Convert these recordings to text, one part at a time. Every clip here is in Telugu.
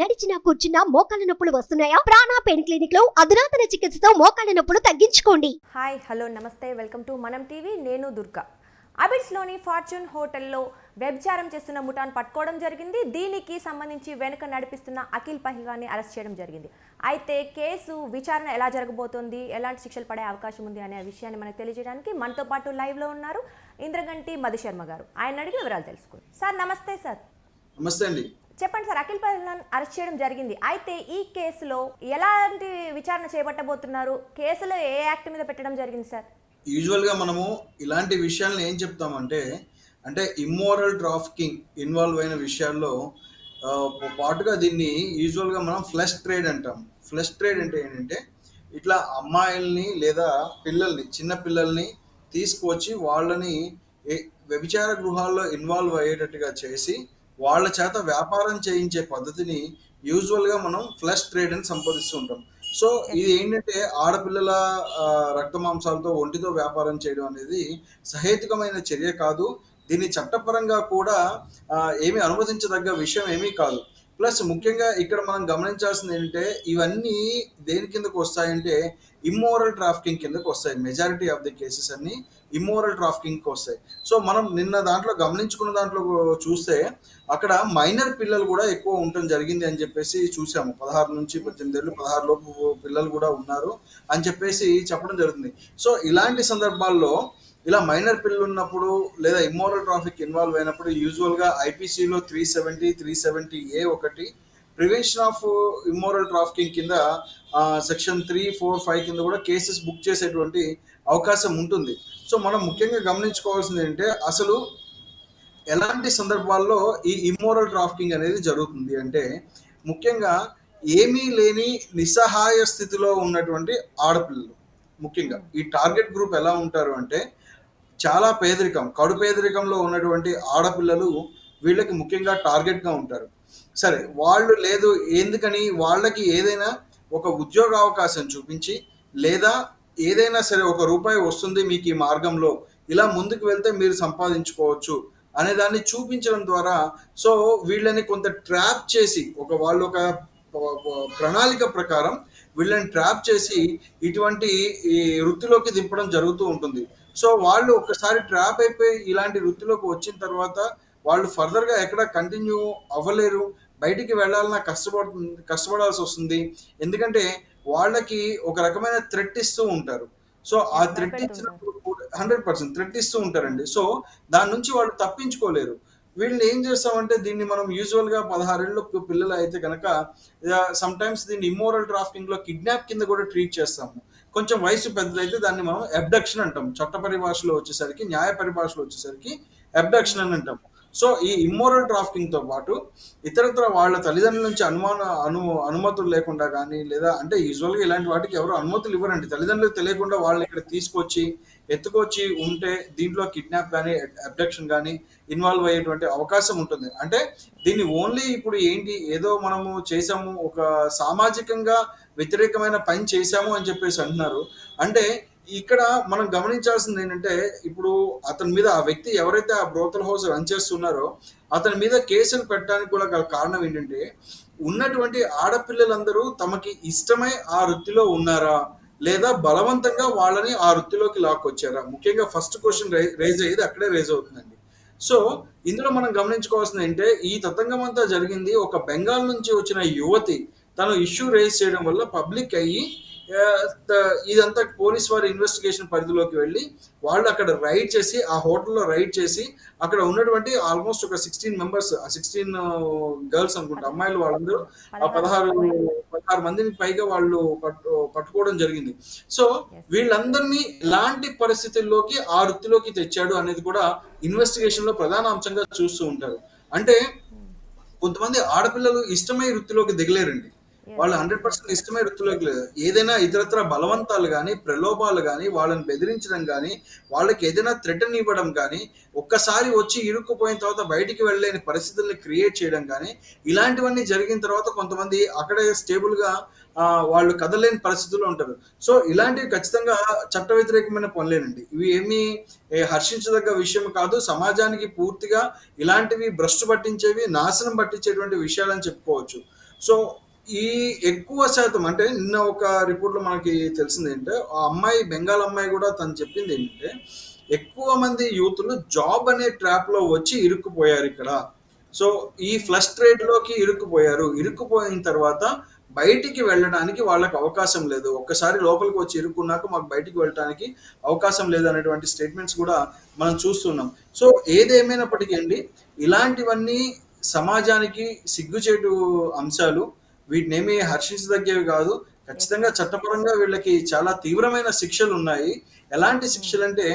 నడిచినా కూర్చున్నా మోకాళ్ళ నొప్పులు వస్తున్నాయా? ప్రాణా పెయిన్ క్లినిక్లో అధునాతన చికిత్సతో మోకాళ్ళ నొప్పులు తగ్గించుకోండి. హాయ్ హలో నమస్తే. Welcome to Manam TV. నేను దుర్గా. అబిడ్స్లోని ఫార్చ్యూన్ హోటల్లో వ్యభిచారం చేస్తున్న ముఠాను పట్టుకోవడం జరిగింది. దీనికి సంబంధించి వెనుక నడిపిస్తున్న అఖిల్ పహిగాని అరెస్ట్ చేయడం జరిగింది. అయితే కేసు విచారణ ఎలా జరగబోతోంది? ఎలాంటి శిక్షలు పడే అవకాశం ఉంది అనే విషయాన్ని మనకు తెలియజేయడానికి మనతో పాటు లైవ్లో ఉన్నారు ఇంద్రగంటి మధుశర్మ గారు. ఆయన అడిగి వివరాలు తెలుసుకుంది. సార్ నమస్తే సార్. నమస్తే అండి. చెప్పండి సార్ అఖిల్ పహిలాన్ అరెస్ట్ చేయడం జరిగింది. అయితే ఈ కేసులో ఎలాంటి విచారణ చేపట్టబోతున్నారు? కేసులో ఏ యాక్ట్ మీద పెట్టడం జరిగింది సార్? యూజువల్గా మనము ఇలాంటి విషయాలను ఏం చెప్తామంటే అంటే ఇమ్మోరల్ ట్రాఫికింగ్ ఇన్వాల్వ్ అయిన విషయాల్లో పాటుగా దీన్ని యూజువల్గా మనం ఫ్లెష్ ట్రేడ్ అంటాం. ఫ్లెష్ ట్రేడ్ అంటే ఏంటంటే ఇట్లా అమ్మాయిల్ని లేదా పిల్లల్ని చిన్న పిల్లల్ని తీసుకువచ్చి వాళ్ళని వ్యభిచార గృహాల్లో ఇన్వాల్వ్ అయ్యేటట్టుగా చేసి వాళ్ళ చేత వ్యాపారం చేయించే పద్ధతిని యూజువల్గా మనం ఫ్లష్ ట్రేడ్ అని సంపాదిస్తూ ఉంటాం. సో ఇది ఏంటంటే ఆడపిల్లల రక్త మాంసాలతో ఒంటితో వ్యాపారం చేయడం అనేది సహేతుకమైన చర్య కాదు. దీన్ని చట్టపరంగా కూడా ఏమి ఏమీ అనుమతించదగ్గ విషయం ఏమీ కాదు. ప్లస్ ముఖ్యంగా ఇక్కడ మనం గమనించాల్సింది ఏంటంటే ఇవన్నీ దేని కిందకు వస్తాయంటే ఇమ్మోరల్ ట్రాఫికింగ్ కిందకు వస్తాయి. మెజారిటీ ఆఫ్ ది కేసెస్ అన్ని ఇమ్మోరల్ ట్రాఫికింగ్కి వస్తాయి. సో మనం నిన్న దాంట్లో గమనించుకున్న దాంట్లో చూస్తే అక్కడ మైనర్ పిల్లలు కూడా ఎక్కువ ఉండటం జరిగింది అని చెప్పేసి చూసాము. పదహారు నుంచి పద్దెనిమిది ఏళ్ళు పదహారు లోపు పిల్లలు కూడా ఉన్నారు అని చెప్పేసి చెప్పడం జరుగుతుంది. సో ఇలాంటి సందర్భాల్లో ఇలా మైనర్ పిల్లలు ఉన్నప్పుడు లేదా ఇమ్మోరల్ ట్రాఫిక్ ఇన్వాల్వ్ అయినప్పుడు యూజువల్గా ఐపీసీలో three seventy three seventy A ఒకటి ప్రివెన్షన్ ఆఫ్ ఇమ్మోరల్ ట్రాఫికింగ్ కింద సెక్షన్ త్రీ ఫోర్ ఫైవ్ కింద కూడా కేసెస్ బుక్ చేసేటువంటి అవకాశం ఉంటుంది. సో మనం ముఖ్యంగా గమనించుకోవాల్సింది ఏంటంటే అసలు ఎలాంటి సందర్భాల్లో ఈ ఇమ్మోరల్ ట్రాఫికింగ్ అనేది జరుగుతుంది అంటే ముఖ్యంగా ఏమీ లేని నిస్సహాయ స్థితిలో ఉన్నటువంటి ఆడపిల్లలు. ముఖ్యంగా ఈ టార్గెట్ గ్రూప్ ఎలా ఉంటారు అంటే చాలా పేదరికం కడు పేదరికంలో ఉన్నటువంటి ఆడపిల్లలు వీళ్ళకి ముఖ్యంగా టార్గెట్గా ఉంటారు. సరే వాళ్ళు లేదు ఎందుకని వాళ్ళకి ఏదైనా ఒక ఉద్యోగ అవకాశం చూపించి లేదా ఏదైనా సరే ఒక రూపాయి వస్తుంది మీకు ఈ మార్గంలో ఇలా ముందుకు వెళ్తే మీరు సంపాదించుకోవచ్చు అనే దాన్ని చూపించడం ద్వారా సో వీళ్ళని కొంత ట్రాప్ చేసి ఒక వాళ్ళు ఒక ప్రణాళిక ప్రకారం వీళ్ళని ట్రాప్ చేసి ఇటువంటి ఈ వృత్తిలోకి దింపడం జరుగుతూ ఉంటుంది. సో వాళ్ళు ఒక్కసారి ట్రాప్ అయిపోయి ఇలాంటి వృత్తిలోకి వచ్చిన తర్వాత వాళ్ళు ఫర్దర్గా ఎక్కడ కంటిన్యూ అవ్వలేరు బయటికి వెళ్ళాలన్నా కష్టపడు కష్టపడాల్సి వస్తుంది. ఎందుకంటే వాళ్ళకి ఒక రకమైన థ్రెట్ ఇస్తూ ఉంటారు. సో ఆ థ్రెట్. ఇచ్చినప్పుడు హండ్రెడ్ పర్సెంట్ థ్రెట్ ఇస్తూ ఉంటారండి. సో దాని నుంచి వాళ్ళు తప్పించుకోలేరు. వీళ్ళని ఏం చేస్తామంటే దీన్ని మనం యూజువల్గా పదహారేళ్ళు పిల్లలు అయితే కనుక సమ్ టైమ్స్ దీన్ని ఇమ్మోరల్ ట్రాఫికింగ్లో కిడ్నాప్ కింద కూడా ట్రీట్ చేస్తాము. కొంచెం వయసు పెద్దదైతే దాన్ని మనం అబ్డక్షన్ అంటాం. చట్ట పరిభాషలో వచ్చేసరికి న్యాయ పరిభాషలో వచ్చేసరికి అబ్డక్షన్ అని అంటాం సో ఈ ఇమ్మోరల్ డ్రాఫ్టింగ్తో పాటు ఇతరత్ర వాళ్ళ తల్లిదండ్రుల నుంచి అనుమాన అను అనుమతులు లేకుండా కానీ లేదా అంటే యూజువల్గా ఇలాంటి వాటికి ఎవరు అనుమతులు ఇవ్వరండి. తల్లిదండ్రులకు తెలియకుండా వాళ్ళని ఇక్కడ తీసుకొచ్చి ఎత్తుకొచ్చి ఉంటే దీంట్లో కిడ్నాప్ కానీ అబ్డక్షన్ కానీ ఇన్వాల్వ్ అయ్యేటువంటి అవకాశం ఉంటుంది. అంటే దీన్ని ఓన్లీ ఇప్పుడు ఏంటి ఏదో మనము చేసాము ఒక సామాజికంగా వ్యతిరేకమైన పని చేశాము అని చెప్పేసి అంటున్నారు. అంటే ఇక్కడ మనం గమనించాల్సింది ఏంటంటే ఇప్పుడు అతని మీద ఆ వ్యక్తి ఎవరైతే ఆ బ్రోకర్ హౌస్ రన్ చేస్తున్నారో అతని మీద కేసులు పెట్టడానికి కూడా గల కారణం ఏంటంటే ఉన్నటువంటి ఆడపిల్లలందరూ తమకి ఇష్టమై ఆ వృత్తిలో ఉన్నారా? లేదా బలవంతంగా వాళ్ళని ఆ వృత్తిలోకి లాక్కొచ్చారా? ముఖ్యంగా ఫస్ట్ క్వశ్చన్ రైజ్ అయ్యేది అక్కడే రైజ్ అవుతుందండి. సో ఇందులో మనం గమనించుకోవాల్సింది ఏంటంటే ఈ తతంగం అంతా జరిగింది ఒక బెంగాల్ నుంచి వచ్చిన యువతి తను ఇష్యూ రేజ్ చేయడం వల్ల పబ్లిక్ అయ్యి ఇదంతా పోలీస్ వారి ఇన్వెస్టిగేషన్ పరిధిలోకి వెళ్ళి వాళ్ళు అక్కడ రైడ్ చేసి ఆ హోటల్లో రైడ్ చేసి అక్కడ ఉన్నటువంటి ఆల్మోస్ట్ ఒక సిక్స్టీన్ మెంబర్స్ సిక్స్టీన్ గర్ల్స్ అనుకుంటా అమ్మాయిలు వాళ్ళందరూ ఆ పదహారు పదహారు మందిని పైగా వాళ్ళు పట్టు పట్టుకోవడం జరిగింది. సో వీళ్ళందరినీ ఎలాంటి పరిస్థితుల్లోకి ఆ వృత్తిలోకి తెచ్చాడు అనేది కూడా ఇన్వెస్టిగేషన్లో ప్రధాన అంశంగా చూస్తూ ఉంటారు. అంటే కొంతమంది ఆడపిల్లలు ఇష్టమై వృత్తిలోకి దిగలేరండి. వాళ్ళు హండ్రెడ్ పర్సెంట్ ఇష్టమే వృత్తిలోకి లేదు. ఏదైనా ఇతరత్ర బలవంతాలు కానీ ప్రలోభాలు కానీ వాళ్ళని బెదిరించడం కానీ వాళ్ళకి ఏదైనా థ్రెటన్ ఇవ్వడం కానీ ఒక్కసారి వచ్చి ఇరుక్కుపోయిన తర్వాత బయటికి వెళ్ళలేని పరిస్థితుల్ని క్రియేట్ చేయడం కానీ ఇలాంటివన్నీ జరిగిన తర్వాత కొంతమంది అక్కడే స్టేబుల్గా వాళ్ళు కదలేని పరిస్థితుల్లో ఉంటారు. సో ఇలాంటివి ఖచ్చితంగా చట్ట వ్యతిరేకమైన పనులేనండి. ఇవి ఏమీ హర్షించదగ్గ విషయం కాదు. సమాజానికి పూర్తిగా ఇలాంటివి భ్రష్టు పట్టించేవి నాశనం పట్టించేటువంటి విషయాలని చెప్పుకోవచ్చు. సో ఈ ఎక్కువ శాతం అంటే నిన్న ఒక రిపోర్ట్లో మనకి తెలిసింది ఏంటంటే ఆ అమ్మాయి బెంగాల్ అమ్మాయి కూడా తను చెప్పింది ఏంటంటే ఎక్కువ మంది యూత్లు జాబ్ అనే ట్రాప్లో వచ్చి ఇరుక్కుపోయారు ఇక్కడ. సో ఈ ఫ్లష్ ట్రేడ్లోకి ఇరుక్కుపోయారు. ఇరుక్కుపోయిన తర్వాత బయటికి వెళ్ళడానికి వాళ్ళకి అవకాశం లేదు. ఒక్కసారి లోపలికి వచ్చి ఇరుక్కున్నాక మాకు బయటికి వెళ్ళడానికి అవకాశం లేదు అనేటువంటి స్టేట్మెంట్స్ కూడా మనం చూస్తున్నాం. సో ఏదేమైనప్పటికీ అండి ఇలాంటివన్నీ సమాజానికి సిగ్గుచేటు అంశాలు వీటినేమి హర్షించదగ్గేవి కాదు. ఖచ్చితంగా చట్టపరంగా వీళ్ళకి చాలా తీవ్రమైన శిక్షలు ఉన్నాయి. ఎలాంటి శిక్షలు అంటే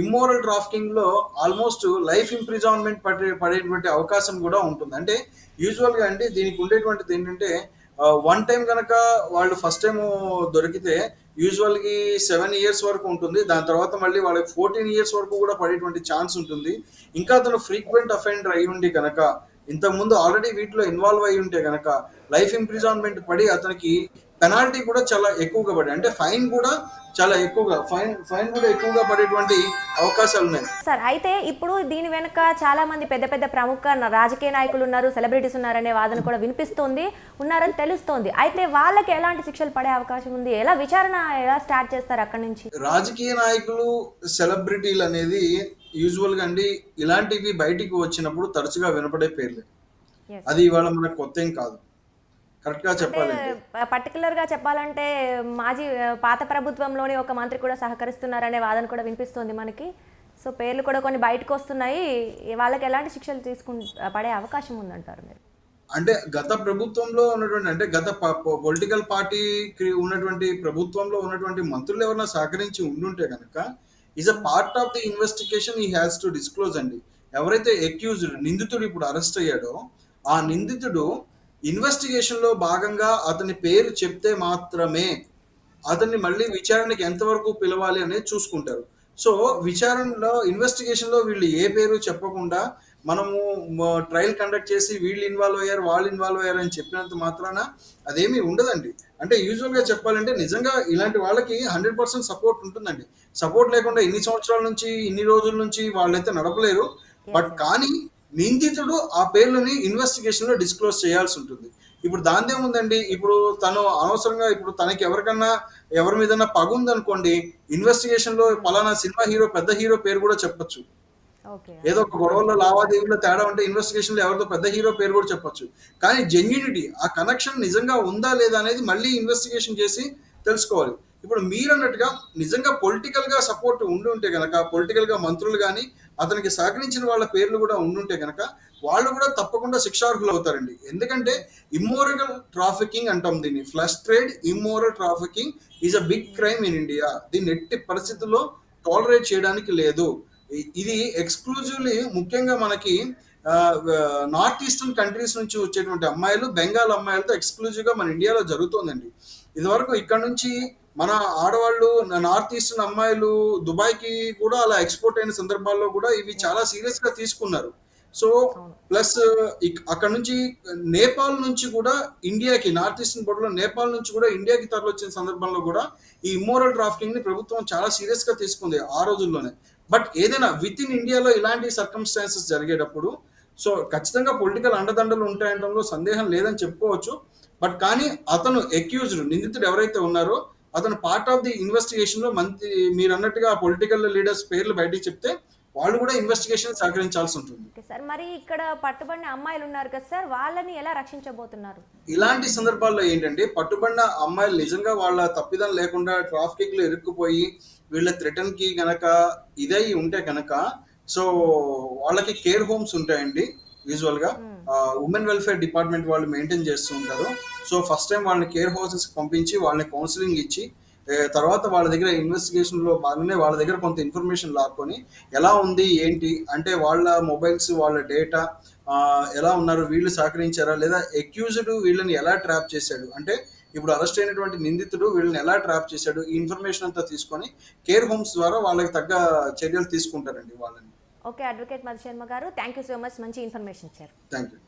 ఇమ్మోరల్ ట్రాఫికింగ్లో ఆల్మోస్ట్ లైఫ్ ఇంప్రిజాన్మెంట్ పడే పడేటువంటి అవకాశం కూడా ఉంటుంది. అంటే యూజువల్గా అంటే దీనికి ఉండేటువంటిది ఏంటంటే వన్ టైం కనుక వాళ్ళు ఫస్ట్ టైం దొరికితే యూజువల్ సెవెన్ ఇయర్స్ వరకు ఉంటుంది. దాని తర్వాత మళ్ళీ వాళ్ళకి ఫోర్టీన్ ఇయర్స్ వరకు కూడా పడేటువంటి ఛాన్స్ ఉంటుంది. ఇంకా అతను ఫ్రీక్వెంట్ అఫెండర్ అయి ఉండి కనుక ఇంతకుముందు ఆల్రెడీ వీటిలో ఇన్వాల్వ్ అయి ఉంటే కనుక లైఫ్ ఇంప్రిజాన్మెంట్ పడి అతనికి పెనాల్టీ కూడా చాలా ఎక్కువగా పడి అంటే ఫైన్ కూడా చాలా ఎక్కువగా ఫైన్ ఫైన్ కూడా ఎక్కువగా పడేటువంటి అవకాశాలు ఉన్నాయి. సార్ అయితే ఇప్పుడు దీని వెనుక చాలా మంది పెద్ద పెద్ద ప్రముఖ రాజకీయ నాయకులు ఉన్నారు సెలబ్రిటీస్ ఉన్నారనే వాదన కూడా వినిపిస్తోంది ఉన్నారని తెలుస్తోంది. అయితే వాళ్ళకి ఎలాంటి శిక్షలు పడే అవకాశం ఉంది? ఎలా విచారణ ఎలా స్టార్ట్ చేస్తారు అక్కడి నుంచి? రాజకీయ నాయకులు సెలబ్రిటీలు అనేది యూజువల్గా అండి ఇలాంటివి బయటికి వచ్చినప్పుడు తరచుగా వినపడే పేర్లే. అది ఇవాళ మనకు కొత్త ఏం కాదు. పర్టికులర్గా చెప్పాలంటే మాజీ పాత ప్రభుత్వంలోని ఒక మంత్రి కూడా సహకరిస్తున్నారనే వాదన కూడా వినిపిస్తోంది మనకి. సో పేర్లు కూడా కొన్ని బయటకు వస్తున్నాయి. వాళ్ళకి ఎలాంటి శిక్షలు తీసుకు పడే అవకాశం ఉందంటారు మీరు? అంటే గత ప్రభుత్వంలో ఉన్నటువంటి అంటే గత పొలిటికల్ పార్టీకి ఉన్నటువంటి ప్రభుత్వంలో ఉన్నటువంటి మంత్రులు ఎవరైనా సహకరించి ఉండుంటే కనుక is a part of the investigation he has to disclose అండి. ఎవరైతే అక్యూజ్డ్ నిందితుడు ఇప్పుడు అరెస్ట్ అయ్యాడో ఆ నిందితుడు ఇన్వెస్టిగేషన్లో భాగంగా అతని పేరు చెప్తే మాత్రమే అతన్ని మళ్ళీ విచారణకి ఎంతవరకు పిలవాలి అనేది చూసుకుంటారు. సో విచారణలో ఇన్వెస్టిగేషన్లో వీళ్ళు ఏ పేరు చెప్పకుండా మనము ట్రయల్ కండక్ట్ చేసి వీళ్ళు ఇన్వాల్వ్ అయ్యారు వాళ్ళు ఇన్వాల్వ్ అయ్యారు అని చెప్పినంత మాత్రాన అదేమీ ఉండదండి. అంటే యూజువల్గా చెప్పాలంటే నిజంగా ఇలాంటి వాళ్ళకి హండ్రెడ్ పర్సెంట్ సపోర్ట్ ఉంటుందండి. సపోర్ట్ లేకుండా ఇన్ని సంవత్సరాల నుంచి ఇన్ని రోజుల నుంచి వాళ్ళైతే నడపలేరు. బట్ కానీ నిందితుడు ఆ పేర్లని ఇన్వెస్టిగేషన్లో డిస్క్లోజ్ చేయాల్సి ఉంటుంది. ఇప్పుడు దాందేముందండి ఇప్పుడు తను అనవసరంగా ఇప్పుడు తనకి ఎవరికన్నా ఎవరి మీద పగ ఉందనుకోండి ఇన్వెస్టిగేషన్లో పలానా సినిమా హీరో పెద్ద హీరో పేరు కూడా చెప్పొచ్చు. ఏదో ఒక గొడవల్లో లావాదేవీలో తేడా ఉంటే ఇన్వెస్టిగేషన్లో ఎవరితో పెద్ద హీరో పేరు కూడా చెప్పొచ్చు. కానీ జెన్యునిటీ ఆ కనెక్షన్ నిజంగా ఉందా లేదా అనేది మళ్ళీ ఇన్వెస్టిగేషన్ చేసి తెలుసుకోవాలి. ఇప్పుడు మీరు అన్నట్టుగా నిజంగా పొలిటికల్గా సపోర్ట్ ఉండి ఉంటే గనక పొలిటికల్గా మంత్రులు కానీ అతనికి సహకరించిన వాళ్ళ పేర్లు కూడా ఉండుంటే కనుక వాళ్ళు కూడా తప్పకుండా శిక్షార్హులు అవుతారండి. ఎందుకంటే ఇమ్మోరల్ ట్రాఫికింగ్ అంటాం దీన్ని. Flesh trade immoral trafficking is a big crime in India దీన్ని ఎట్టి పరిస్థితుల్లో టాలరేట్ చేయడానికి లేదు. ఇది ఎక్స్క్లూజివ్లీ ముఖ్యంగా మనకి నార్త్ ఈస్టర్న్ కంట్రీస్ నుంచి వచ్చేటువంటి అమ్మాయిలు బెంగాల్ అమ్మాయిలతో ఎక్స్క్లూజివ్గా మన ఇండియాలో జరుగుతోందండి. ఇదివరకు ఇక్కడ నుంచి మన ఆడవాళ్ళు నార్త్ ఈస్టర్న్ అమ్మాయిలు దుబాయ్కి కూడా అలా ఎక్స్పోర్ట్ అయిన సందర్భాల్లో కూడా ఇవి చాలా సీరియస్గా తీసుకున్నారు. సో ప్లస్ అక్కడ నుంచి నేపాల్ నుంచి కూడా ఇండియాకి నార్త్ ఈస్టర్న్ బోర్డర్లో నేపాల్ నుంచి కూడా ఇండియాకి తరలిచ్చిన సందర్భంలో కూడా ఈ ఇమ్మోరల్ ట్రాఫికింగ్ని ప్రభుత్వం చాలా సీరియస్గా తీసుకుంది ఆ రోజుల్లోనే. బట్ ఏదైనా విత్ ఇన్ ఇండియాలో ఇలాంటి సర్కమ్స్టాన్సెస్ జరిగేటప్పుడు సో ఖచ్చితంగా పొలిటికల్ అండదండలు ఉంటాయనడంలో సందేహం లేదని చెప్పుకోవచ్చు. బట్ కానీ అతను అక్యూజ్డ్ నిందితుడు ఎవరైతే ఉన్నారో అతను పార్ట్ ఆఫ్ ది ఇన్వెస్టిగేషన్లో మంత్రి మీరు అన్నట్టుగా పొలిటికల్ లీడర్స్ పేర్లు బయటికి చెప్తే వాళ్ళు కూడా ఇన్వెస్టిగేషన్ సహకరించాల్సి ఉంటుంది. సార్ మరి ఇక్కడ పట్టుబడిన అమ్మాయిలు ఉన్నారు కదా సార్ వాళ్ళని ఎలా రక్షించబోతున్నారు? ఇలాంటి సందర్భాల్లో ఏంటంటే పట్టుబడిన అమ్మాయిలు నిజంగా వాళ్ళ తప్పిదం లేకుండా ట్రాఫిక్లో ఇరుక్కుపోయి వీళ్ళ థ్రెటన్కి గనక ఇదై ఉంటే గనక సో వాళ్ళకి కేర్ హోమ్స్ ఉంటాయండి. యూజువల్గా ఉమెన్ వెల్ఫేర్ డిపార్ట్మెంట్ వాళ్ళు మెయింటైన్ చేస్తూ ఉంటారు. సో ఫస్ట్ టైం వాళ్ళని కేర్ హౌసెస్ పంపించి వాళ్ళని కౌన్సిలింగ్ ఇచ్చి తర్వాత వాళ్ళ దగ్గర ఇన్వెస్టిగేషన్లో భాగంగానే వాళ్ళ దగ్గర కొంత ఇన్ఫర్మేషన్ లాక్కొని ఎలా ఉంది ఏంటి అంటే వాళ్ళ మొబైల్స్ వాళ్ళ డేటా ఎలా ఉన్నారు వీళ్ళు సహకరించారా లేదా అక్యూజ్డ్ వీళ్ళని ఎలా ట్రాప్ చేశాడు? అంటే ఇప్పుడు అరెస్ట్ అయినటువంటి నిందితుడు వీళ్ళని ఎలా ట్రాప్ చేశాడు? ఈ ఇన్ఫర్మేషన్ అంతా తీసుకొని కేర్ హోమ్స్ ద్వారా వాళ్ళకి తగ్గ చర్యలు తీసుకుంటారండి వాళ్ళని. ఓకే అడ్వకేట్ మధుశర్మ గారు థ్యాంక్ యూ సో మచ్ మంచి ఇన్ఫర్మేషన్ ఇచ్చారు. Thank you